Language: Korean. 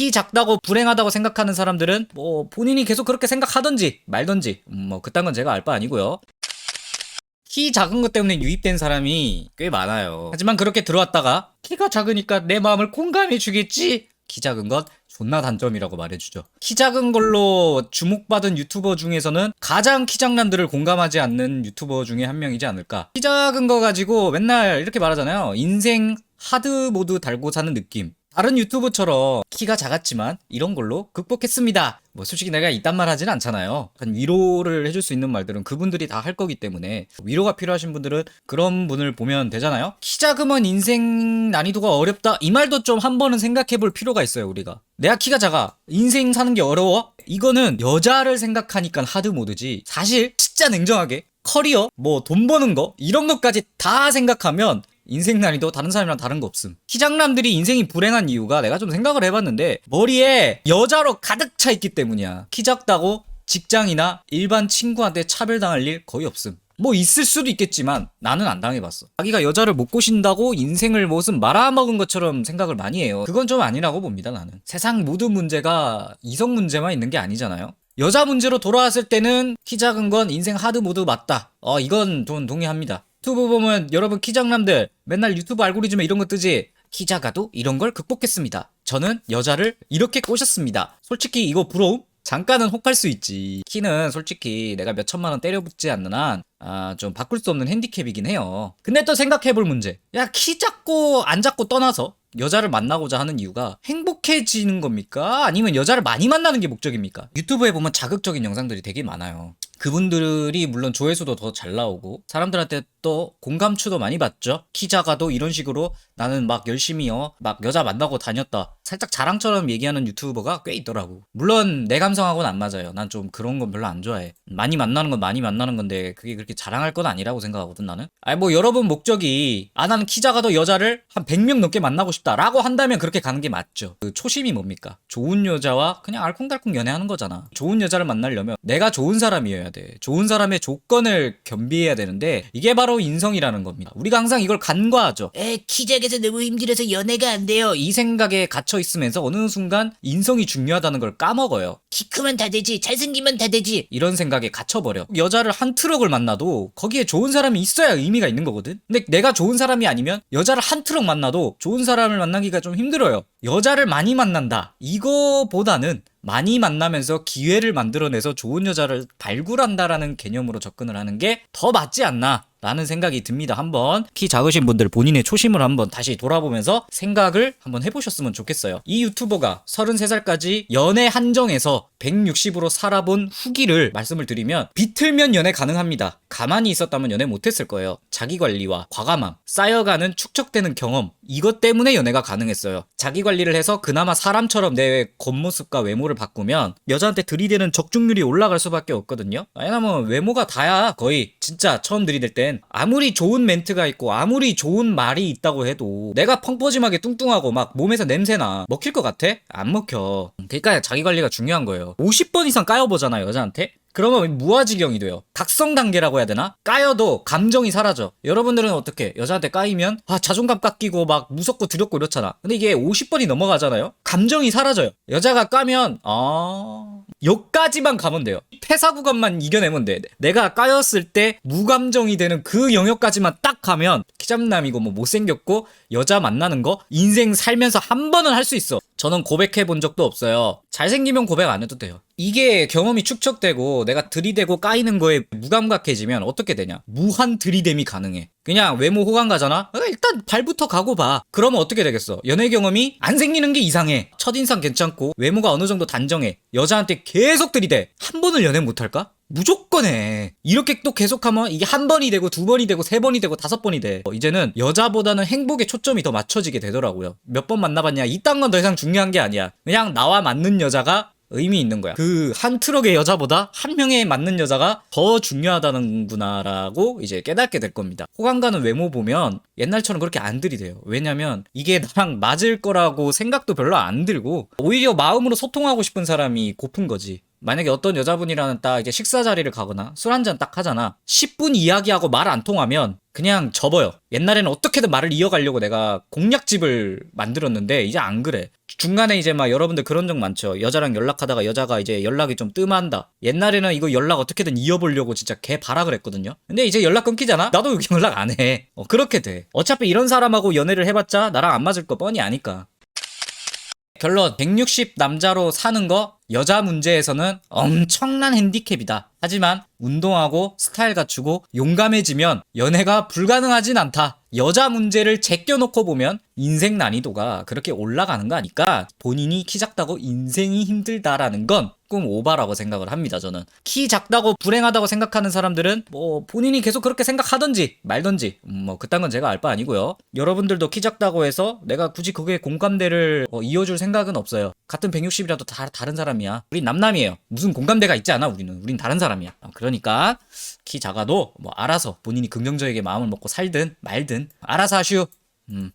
키 작다고 불행하다고 생각하는 사람들은 뭐 본인이 계속 그렇게 생각하던지 말던지 음, 뭐 그딴 건 제가 알 바 아니고요. 키 작은 것 때문에 유입된 사람이 꽤 많아요. 하지만 그렇게 들어왔다가 키가 작으니까 내 마음을 공감해 주겠지. 키 작은 것 존나 단점이라고 말해주죠. 키 작은 걸로 주목받은 유튜버 중에서는 가장 키 작남들을 공감하지 않는 유튜버 중에 한 명이지 않을까. 키 작은 거 가지고 맨날 이렇게 말하잖아요. 인생 하드 모드 달고 사는 느낌. 다른 유튜브처럼 키가 작았지만 이런 걸로 극복했습니다. 뭐 솔직히 내가 이딴 말 하진 않잖아요. 한 위로를 해줄 수 있는 말들은 그분들이 다 할 거기 때문에 위로가 필요하신 분들은 그런 분을 보면 되잖아요. 키 작으면 인생 난이도가 어렵다 이 말도 좀 한 번은 생각해 볼 필요가 있어요 우리가. 내가 키가 작아 인생 사는 게 어려워? 이거는 여자를 생각하니까 하드 모드지. 사실 진짜 냉정하게 커리어 뭐 돈 버는 거 이런 것까지 다 생각하면 인생 난이도 다른 사람이랑 다른 거 없음. 키장남들이 인생이 불행한 이유가 내가 좀 생각을 해봤는데 머리에 여자로 가득 차 있기 때문이야. 키 작다고 직장이나 일반 친구한테 차별당할 일 거의 없음. 뭐 있을 수도 있겠지만 나는 안 당해봤어. 자기가 여자를 못 꼬신다고 인생을 무슨 말아먹은 것처럼 생각을 많이 해요. 그건 좀 아니라고 봅니다 나는. 세상 모든 문제가 이성 문제만 있는 게 아니잖아요. 여자 문제로 돌아왔을 때는 키 작은 건 인생 하드 모드 맞다. 어 이건 돈 동의합니다. 유튜브 보면 여러분 키장남들 맨날 유튜브 알고리즘에 이런 거 뜨지 키 작아도 이런 걸 극복했습니다. 저는 여자를 이렇게 꼬셨습니다. 솔직히 이거 부러움? 잠깐은 혹할 수 있지. 키는 솔직히 내가 몇 천만 원 때려붙지 않는 한, 아, 좀 바꿀 수 없는 핸디캡이긴 해요. 근데 또 생각해볼 문제. 야, 키 작고 안 작고 떠나서 여자를 만나고자 하는 이유가 행복해지는 겁니까? 아니면 여자를 많이 만나는 게 목적입니까? 유튜브에 보면 자극적인 영상들이 되게 많아요. 그분들이 물론 조회수도 더 잘 나오고 사람들한테 또 공감추도 많이 받죠. 키 작아도 이런 식으로 나는 막 열심히요. 막 여자 만나고 다녔다. 살짝 자랑처럼 얘기하는 유튜버가 꽤 있더라고. 물론 내 감성하고는 안 맞아요. 난 좀 그런 건 별로 안 좋아해. 많이 만나는 건 많이 만나는 건데 그게 그렇게 자랑할 건 아니라고 생각하거든 나는. 아니 뭐 여러분 목적이 아 나는 키 작아도 여자를 한 100명 넘게 만나고 싶다라고 한다면 그렇게 가는 게 맞죠. 그 초심이 뭡니까? 좋은 여자와 그냥 알콩달콩 연애하는 거잖아. 좋은 여자를 만나려면 내가 좋은 사람이어야 돼. 좋은 사람의 조건을 겸비해야 되는데 이게 바로 인성이라는 겁니다. 우리가 항상 이걸 간과하죠. 에, 키 작아서 너무 힘들어서 연애가 안 돼요. 이 생각에 갇혀 있으면서 어느 순간 인성이 중요하다는 걸 까먹어요. 키 크면 다 되지. 잘생기면 다 되지. 이런 생각에 갇혀버려. 여자를 한 트럭을 만나도 거기에 좋은 사람이 있어야 의미가 있는 거거든. 근데 내가 좋은 사람이 아니면 여자를 한 트럭 만나도 좋은 사람을 만나기가 좀 힘들어요. 여자를 많이 만난다. 이거보다는 많이 만나면서 기회를 만들어내서 좋은 여자를 발굴한다라는 개념으로 접근을 하는 게 더 맞지 않나. 라는 생각이 듭니다. 한번 키 작으신 분들 본인의 초심을 한번 다시 돌아보면서 생각을 한번 해보셨으면 좋겠어요. 이 유튜버가 33살까지 연애 한정에서 160으로 살아본 후기를 말씀을 드리면 비틀면 연애 가능합니다. 가만히 있었다면 연애 못했을 거예요. 자기 관리와 과감함, 쌓여가는 축적되는 경험 이것 때문에 연애가 가능했어요. 자기 관리를 해서 그나마 사람처럼 내 겉모습과 외모를 바꾸면 여자한테 들이대는 적중률이 올라갈 수밖에 없거든요. 왜냐면 외모가 다야 거의 진짜 처음 들이댈 땐 아무리 좋은 멘트가 있고 아무리 좋은 말이 있다고 해도 내가 펑퍼짐하게 뚱뚱하고 막 몸에서 냄새나 먹힐 것 같아? 안 먹혀. 그러니까 자기 관리가 중요한 거예요. 50번 이상 까여보잖아 여자한테. 그러면 무아지경이 돼요. 각성 단계라고 해야 되나? 까여도 감정이 사라져. 여러분들은 어떻게? 여자한테 까이면 아 자존감 깎이고 막 무섭고 두렵고 이렇잖아. 근데 이게 50번이 넘어가잖아요. 감정이 사라져요. 여자가 까면 아 여기까지만 가면 돼요. 퇴사 구간만 이겨내면 돼. 내가 까였을 때 무감정이 되는 그 영역까지만 딱 가면 키잡남이고 뭐 못생겼고 여자 만나는 거 인생 살면서 한 번은 할 수 있어. 저는 고백해 본 적도 없어요. 잘생기면 고백 안 해도 돼요. 이게 경험이 축적되고 내가 들이대고 까이는 거에 무감각해지면 어떻게 되냐? 무한 들이댐이 가능해. 그냥 외모 호감 가잖아? 어, 일단 발부터 가고 봐. 그러면 어떻게 되겠어? 연애 경험이 안 생기는 게 이상해. 첫인상 괜찮고 외모가 어느 정도 단정해. 여자한테 계속 들이대. 한 번을 연애 못할까? 무조건 해. 이렇게 또 계속하면 이게 한 번이 되고 두 번이 되고 세 번이 되고 다섯 번이 돼. 어, 이제는 여자보다는 행복에 초점이 더 맞춰지게 되더라고요. 몇 번 만나봤냐? 이딴 건 더 이상 중요한 게 아니야. 그냥 나와 맞는 여자가 의미 있는 거야. 그 한 트럭의 여자보다 한 명에 맞는 여자가 더 중요하다는구나라고 이제 깨닫게 될 겁니다. 호감 가는 외모 보면 옛날처럼 그렇게 안 들이대요. 왜냐면 이게 나랑 맞을 거라고 생각도 별로 안 들고 오히려 마음으로 소통하고 싶은 사람이 고픈 거지. 만약에 어떤 여자분이랑은 딱 이제 식사 자리를 가거나 술 한 잔 딱 하잖아. 10분 이야기하고 말 안 통하면 그냥 접어요. 옛날에는 어떻게든 말을 이어가려고 내가 공략집을 만들었는데 이제 안 그래. 중간에 이제 막 여러분들 그런 적 많죠. 여자랑 연락하다가 여자가 이제 연락이 좀 뜸한다. 옛날에는 이거 연락 어떻게든 이어보려고 진짜 개 발악을 했거든요. 근데 이제 연락 끊기잖아? 나도 연락 안 해. 어, 그렇게 돼. 어차피 이런 사람하고 연애를 해봤자 나랑 안 맞을 거 뻔히 아니까. 결론 160 남자로 사는 거 여자 문제에서는 엄청난 핸디캡이다. 하지만 운동하고 스타일 갖추고 용감해지면 연애가 불가능하진 않다. 여자 문제를 제껴놓고 보면 인생 난이도가 그렇게 올라가는 거 아니까 본인이 키 작다고 인생이 힘들다라는 건 꿈 오바라고 생각을 합니다 저는. 키 작다고 불행하다고 생각하는 사람들은 뭐 본인이 계속 그렇게 생각하던지 말던지 음, 뭐 그딴 건 제가 알 바 아니고요. 여러분들도 키 작다고 해서 내가 굳이 그게 공감대를 어, 이어줄 생각은 없어요. 같은 160이라도 다 다른 사람이야. 우린 남남이에요. 무슨 공감대가 있지 않아 우리는. 우린 다른 사람이야. 어, 그러니까 키 작아도 뭐 알아서 본인이 긍정적이게 마음을 먹고 살든 말든 알아서 하슈. 음